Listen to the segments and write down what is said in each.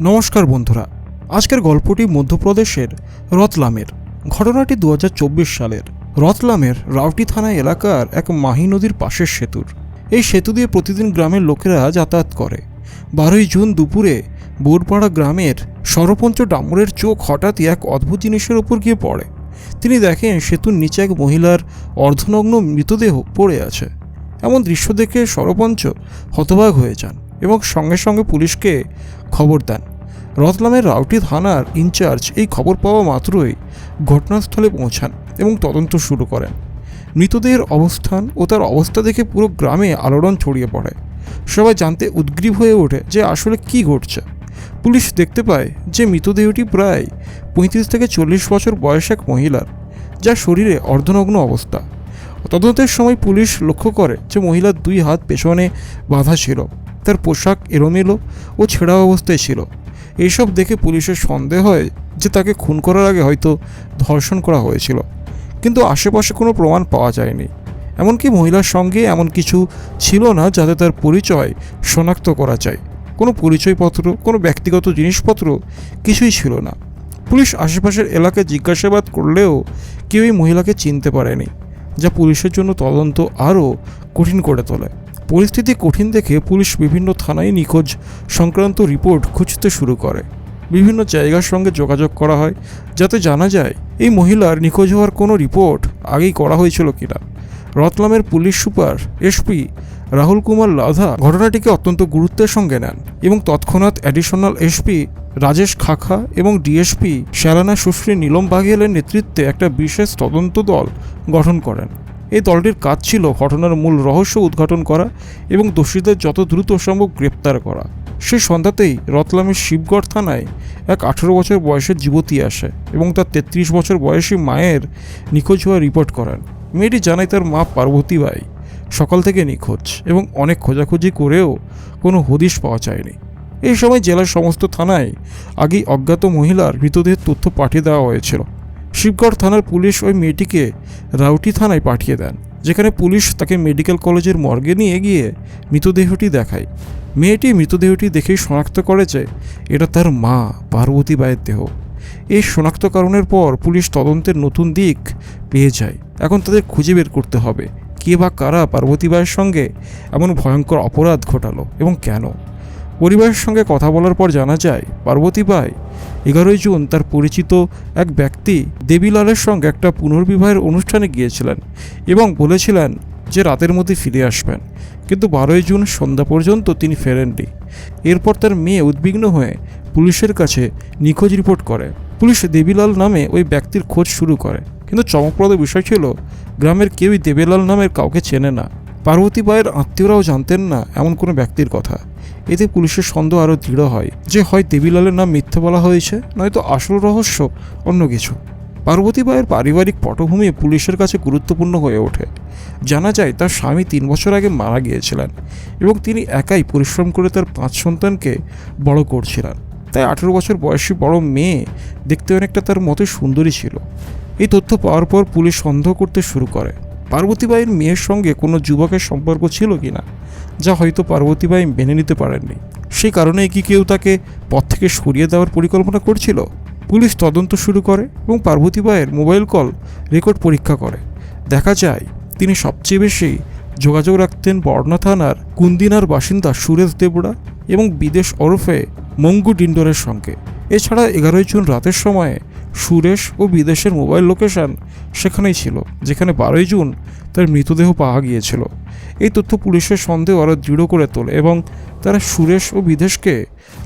নমস্কার বন্ধুরা, আজকের গল্পটি মধ্যপ্রদেশের রতলামের। ঘটনাটি দু হাজার চব্বিশ সালের। রতলামের রাউটি থানা এলাকার এক মাহি নদীর পাশের সেতুর। এই সেতু দিয়ে প্রতিদিন গ্রামের লোকেরা যাতায়াত করে। বারোই জুন দুপুরে বোরপাড়া গ্রামের সরপঞ্চ ডামরের চোখ হঠাৎই এক অদ্ভুত জিনিসের ওপর গিয়ে পড়ে। তিনি দেখেন সেতুর নিচে এক মহিলার অর্ধনগ্ন মৃতদেহ পড়ে আছে। এমন দৃশ্য দেখে সরপঞ্চ হতবাক হয়ে যান। এবং সঙ্গে সঙ্গে পুলিশকে খবর দেন। রতলামের রাউটি থানার ইনচার্জ এই খবর পাওয়া মাত্রই ঘটনাস্থলে পৌঁছান এবং তদন্ত শুরু করেন। মৃতদেহের অবস্থান ও তার অবস্থা দেখে পুরো গ্রামে আলোড়ন ছড়িয়ে পড়ে। সবাই জানতে উদ্গ্রীব হয়ে ওঠে যে আসলে কি ঘটছে। পুলিশ দেখতে পায় যে মৃতদেহটি প্রায় পঁয়ত্রিশ থেকে চল্লিশ বছর বয়স এক মহিলার যার শরীরে অর্ধনগ্ন অবস্থা। তদন্তের সময় পুলিশ লক্ষ্য করে যে মহিলার দুই হাত পেছনে বাঁধা ছিল। তার পোশাক এলোমেলো ও ছেঁড়া অবস্থায় ছিল। এইসব দেখে পুলিশের সন্দেহ হয় যে তাকে খুন করার আগে হয়তো ধর্ষণ করা হয়েছিল। কিন্তু আশেপাশে কোনো প্রমাণ পাওয়া যায়নি। এমনকি মহিলার সঙ্গে এমন কিছু ছিল না যাতে তার পরিচয় শনাক্ত করা যায়। কোনো পরিচয়পত্র, কোনো ব্যক্তিগত জিনিসপত্র কিছুই ছিল না। পুলিশ আশেপাশের এলাকায় জিজ্ঞাসাবাদ করলেও কেউই মহিলাকে চিনতে পারেনি, যা পুলিশের জন্য তদন্ত আরও কঠিন করে তোলে। পরিস্থিতি কঠিন দেখে পুলিশ বিভিন্ন থানায় নিখোঁজ সংক্রান্ত রিপোর্ট খুঁজতে শুরু করে। বিভিন্ন জায়গার সঙ্গে যোগাযোগ করা হয়, যাতে জানা যায় এই মহিলার নিখোঁজ হওয়ার কোনো রিপোর্ট আগেই করা হয়েছিল কিনা। রতলামের police super SP Rahul Kumar Ladha ঘটনাটিকে অত্যন্ত গুরুত্বের সঙ্গে নেন এবং তৎক্ষণাৎ অ্যাডিশনাল এসপি রাজেশ খাখা এবং ডিএসপি শ্যালানা সুশ্রী নীলম বাঘেলের নেতৃত্বে একটা বিশেষ তদন্ত দল গঠন করেন। এই দলটির কাজ ছিল ঘটনার মূল রহস্য উদ্ঘাটন করা এবং দোষীদের যত দ্রুত সম্ভব গ্রেপ্তার করা। সেই সন্ধ্যাতেই রতলামের শিবগড় থানায় এক আঠেরো বছর বয়সের যুবতী আসে এবং তার তেত্রিশ বছর বয়সী মায়ের নিখোঁজ হওয়া রিপোর্ট করেন। মেয়েটি জানায় তার মা পার্বতী বাই। সকাল থেকে নিখোঁজ এবং অনেক খোঁজাখুঁজি করেও কোনো হদিশ পাওয়া যায়নি। এই সময় জেলার সমস্ত থানায় আগেই অজ্ঞাত মহিলার মৃতদেহের তথ্য পাঠিয়ে দেওয়া হয়েছিল। শিবগড় থানার পুলিশ ওই মেয়েটিকে রাউটি থানায় পাঠিয়ে দেন, যেখানে পুলিশ তাকে মেডিকেল কলেজের মর্গে নিয়ে গিয়ে মৃতদেহটি দেখায়। মেয়েটি মৃতদেহটি দেখেই শনাক্ত করে যে এটা তার মা, পার্বতী বায়ের দেহ। এই শনাক্তকরণের পর পুলিশ তদন্তের নতুন দিক পেয়ে যায়। এখন তাদের খুঁজে বের করতে হবে, কে বা কারা পার্বতী বায়ের সঙ্গে এমন ভয়ঙ্কর অপরাধ ঘটালো এবং কেন? পরিবারের সঙ্গে কথা বলার পর জানা যায়, পার্বতী বাই এগারোই জুন তার পরিচিত এক ব্যক্তি দেবীলালের সঙ্গে একটা পুনর্বিবাহের অনুষ্ঠানে গিয়েছিলেন এবং বলেছিলেন যে রাতের মধ্যে ফিরে আসবেন। কিন্তু বারোই জুন সন্ধ্যা পর্যন্ত তিনি ফেরেননি। এরপর তার মেয়ে উদ্বিগ্ন হয়ে পুলিশের কাছে নিখোঁজ রিপোর্ট করে। পুলিশ দেবীলাল নামে ওই ব্যক্তির খোঁজ শুরু করে। কিন্তু চমকপ্রদ বিষয় ছিল, গ্রামের কেউই দেবীলাল নামের কাউকে চেনে না। পার্বতী বায়ের আত্মীয়রাও জানতেন না এমন কোনো ব্যক্তির কথা। এতে পুলিশের সন্দেহ আরও দৃঢ় হয় যে হয় দেবীলালের নাম মিথ্যে বলা হয়েছে, নয়তো আসল রহস্য অন্য কিছু। পার্বতী বায়ের পারিবারিক পটভূমি পুলিশের কাছে গুরুত্বপূর্ণ হয়ে ওঠে। জানা যায় তার স্বামী তিন বছর আগে মারা গিয়েছিলেন এবং তিনি একাই পরিশ্রম করে তার পাঁচ সন্তানকে বড় করছিলেন। তাই আঠেরো বছর বয়সী বড় মেয়ে দেখতে অনেকটা তার মতো সুন্দরী ছিল। এই তথ্য পাওয়ার পর পুলিশ সন্দেহ করতে শুরু করে। পার্বতীবাইয়ের মেয়ের সঙ্গে কোনো যুবকের সম্পর্ক ছিল কিনা যা হয়তো পার্বতীবাই মেনে নিতে পারেননি। সেই কারণে কি কেউ তাকে পথ থেকে সরিয়ে দেওয়ার পরিকল্পনা করছিল? পুলিশ তদন্ত শুরু করে এবং পার্বতীবাইয়ের মোবাইল কল রেকর্ড পরীক্ষা করে। দেখা যায়, তিনি সবচেয়ে বেশি যোগাযোগ রাখতেন বর্ণা থানার কুন্দিনার বাসিন্দা সুরেশ দেবড়া এবং বিদেশ ওরফে মঙ্গু ডিন্ডোরের সঙ্গে। এছাড়া এগারোই জুন রাতের সময়ে সুরেশ ও বিদেশের মোবাইল লোকেশন সেখানেই ছিল, যেখানে বারোই জুন তার মৃতদেহ পাওয়া গিয়েছিল। এই তথ্য পুলিশের সন্দেহ আরও দৃঢ় করে তোলে এবং তারা সুরেশ ও বিদেশকে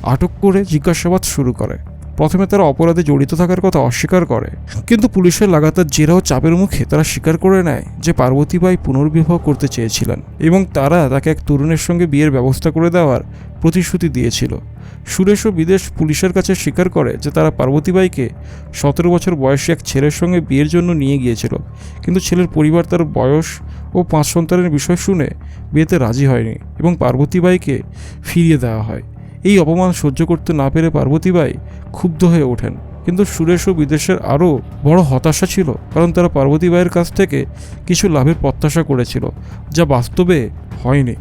আটক করে জিজ্ঞাসাবাদ শুরু করে। প্রথমে তারা অপরাধে জড়িত থাকার কথা অস্বীকার করে। কিন্তু পুলিশের লাগাতার জেরা ও চাপের মুখে তারা স্বীকার করে নেয় যে পার্বতীবাই পুনর্বিবাহ করতে চেয়েছিলেন এবং তারা তাকে এক তরুণের সঙ্গে বিয়ের ব্যবস্থা করে দেওয়ার প্রতিশ্রুতি দিয়েছিল। সুরেশ ও বিদেশ পুলিশের কাছে স্বীকার করে যে তারা পার্বতীবাইকে সতেরো বছর বয়সী এক ছেলের সঙ্গে বিয়ের জন্য নিয়ে গিয়েছিল। কিন্তু ছেলের পরিবার তার বয়স ও পাঁচ সন্তানের বিষয় শুনে বিয়েতে রাজি হয়নি এবং পার্বতীবাইকে ফিরিয়ে দেওয়া হয়। এই অপমান সহ্য করতে না পেরে পার্বতীবাই ক্ষুব্ধ হয়ে ওঠেন। কিন্তু সুরেশ ও বিদেশের আরও বড় হতাশা ছিল, কারণ তারা পার্বতীবাইয়ের কাছ থেকে কিছু লাভের প্রত্যাশা করেছিল, যা বাস্তবে হয়নি।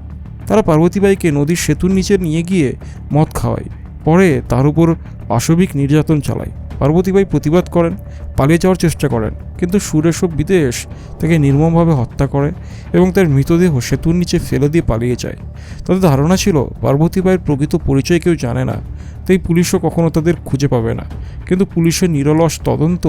তারা পার্বতীবাইকে নদীর সেতুর নিচে নিয়ে গিয়ে মদ খাওয়ায়, পরে তার উপর পাশবিক নির্যাতন চালায়। পার্বতীবাই প্রতিবাদ করেন, পালিয়ে যাওয়ার চেষ্টা করেন। কিন্তু সুরেশ ও বিদেশ তাকে নির্মমভাবে হত্যা করে এবং তার মৃতদেহ সেতুর নিচে ফেলে দিয়ে পালিয়ে যায়। তাদের ধারণা ছিল পার্বতীবাইয়ের প্রকৃত পরিচয় কেউ জানে না, তাই পুলিশও কখনো তাদের খুঁজে পাবে না। কিন্তু পুলিশের নিরলস তদন্ত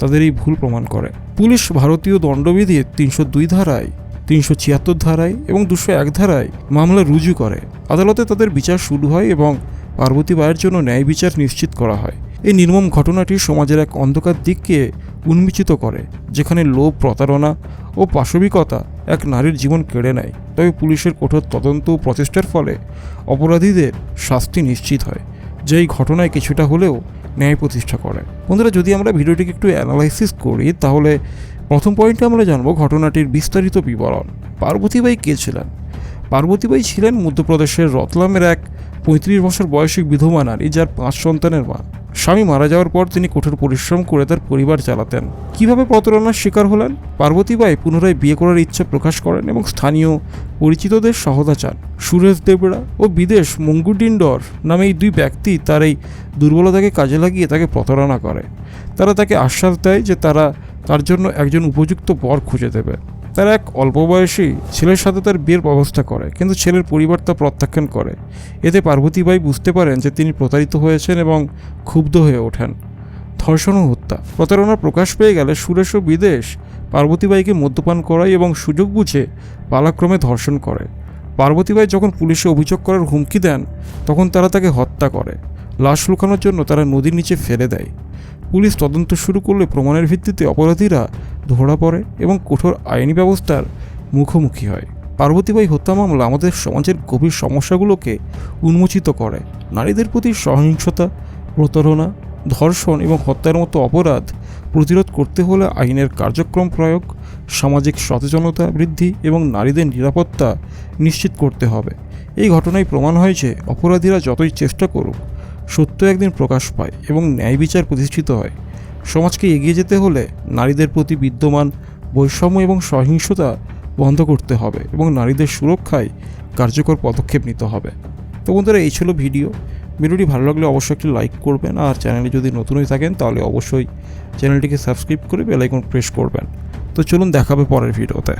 তাদের এই ভুল প্রমাণ করে। পুলিশ ভারতীয় দণ্ডবিধির তিনশো দুই ধারায়, তিনশো ছিয়াত্তর ধারায় এবং দুশো এক ধারায় মামলা রুজু করে। আদালতে তাদের বিচার শুরু হয় এবং পার্বতী বায়ের জন্য ন্যায় বিচার নিশ্চিত করা হয়। এই নির্মম ঘটনাটি সমাজের এক অন্ধকার দিককে উন্মিচিত করে, যেখানে লোভ, প্রতারণা ও পাশবিকতা এক নারীর জীবন কেড়ে নেয়। তবে পুলিশের কঠোর তদন্ত ও প্রচেষ্টার ফলে অপরাধীদের শাস্তি নিশ্চিত হয়, যে এই ঘটনায় কিছুটা হলেও ন্যায় প্রতিষ্ঠা করে। বন্ধুরা, যদি আমরা ভিডিওটিকে একটু অ্যানালাইসিস করি, তাহলে প্রথম পয়েন্টে আমরা জানব ঘটনাটির বিস্তারিত বিবরণ। পার্বতীবাই কে ছিলেন? পার্বতীবাই ছিলেন মধ্যপ্রদেশের রতলামের এক পঁয়ত্রিশ বছর বয়সী বিধবা নারী, যার পাঁচ সন্তানের মা। স্বামী মারা যাওয়ার পর তিনি কঠোর পরিশ্রম করে তার পরিবার চালাতেন। কীভাবে প্রতারণার শিকার হলেন? পার্বতীবাই পুনরায় বিয়ে করার ইচ্ছা প্রকাশ করেন এবং স্থানীয় পরিচিতদের সহদা চান। সুরেশ দেবরা ও বিদেশ মঙ্গুডিন্ডর নামে এই দুই ব্যক্তি তার এই দুর্বলতাকে কাজে লাগিয়ে তাকে প্রতারণা করে। তারা তাকে আশ্বাস দেয় যে তারা তার জন্য একজন উপযুক্ত বর খুঁজে দেবে। তারা এক অল্প বয়সী ছেলের সাথে তার বিয়ের ব্যবস্থা করে, কিন্তু ছেলের পরিবার তা প্রত্যাখ্যান করে। এতে পার্বতীবাই বুঝতে পারেন যে তিনি প্রতারিত হয়েছেন এবং ক্ষুব্ধ হয়ে ওঠেন। ধর্ষণ ও হত্যা। প্রতারণা প্রকাশ পেয়ে গেলে সুরেশ ও বিদেশ পার্বতীবাইকে মদ্যপান করায় এবং সুযোগ বুঝে পালাক্রমে ধর্ষণ করে। পার্বতীবাই যখন পুলিশে অভিযোগ করার হুমকি দেন, তখন তারা তাকে হত্যা করে। লাশ লুকানোর জন্য তারা নদীর নিচে ফেলে দেয়। পুলিশ তদন্ত শুরু করলে প্রমাণের ভিত্তিতে অপরাধীরা ধরা পড়ে এবং কঠোর আইনি ব্যবস্থার মুখোমুখি হয়। পার্বতীবাই হত্যা মামলা আমাদের সমাজের গভীর সমস্যাগুলোকে উন্মোচিত করে। নারীদের প্রতি সহিংসতা, প্রতারণা, ধর্ষণ এবং হত্যার মতো অপরাধ প্রতিরোধ করতে হলে আইনের কার্যক্রম প্রয়োগ, সামাজিক সচেতনতা বৃদ্ধি এবং নারীদের নিরাপত্তা নিশ্চিত করতে হবে। এই ঘটনায় প্রমাণ হয় যে অপরাধীরা যতই চেষ্টা করুক সত্য একদিন প্রকাশ পায় এবং ন্যায় বিচার প্রতিষ্ঠিত হয়। সমাজকে এগিয়ে যেতে হলে নারীদের প্রতি বিদ্যমান বৈষম্য এবং সহিংসতা বন্ধ করতে হবে এবং নারীদের সুরক্ষায় কার্যকর পদক্ষেপ নিতে হবে। তো বন্ধুরা, এই ছিল ভিডিও। ভিডিওটি ভালো লাগলে অবশ্যই একটি লাইক করবেন আর চ্যানেলে যদি নতুন হয়ে থাকেন তাহলে অবশ্যই চ্যানেলটিকে সাবস্ক্রাইব করে বেলাইকন প্রেস করবেন। তো চলুন দেখাবে পরের ভিডিওতে।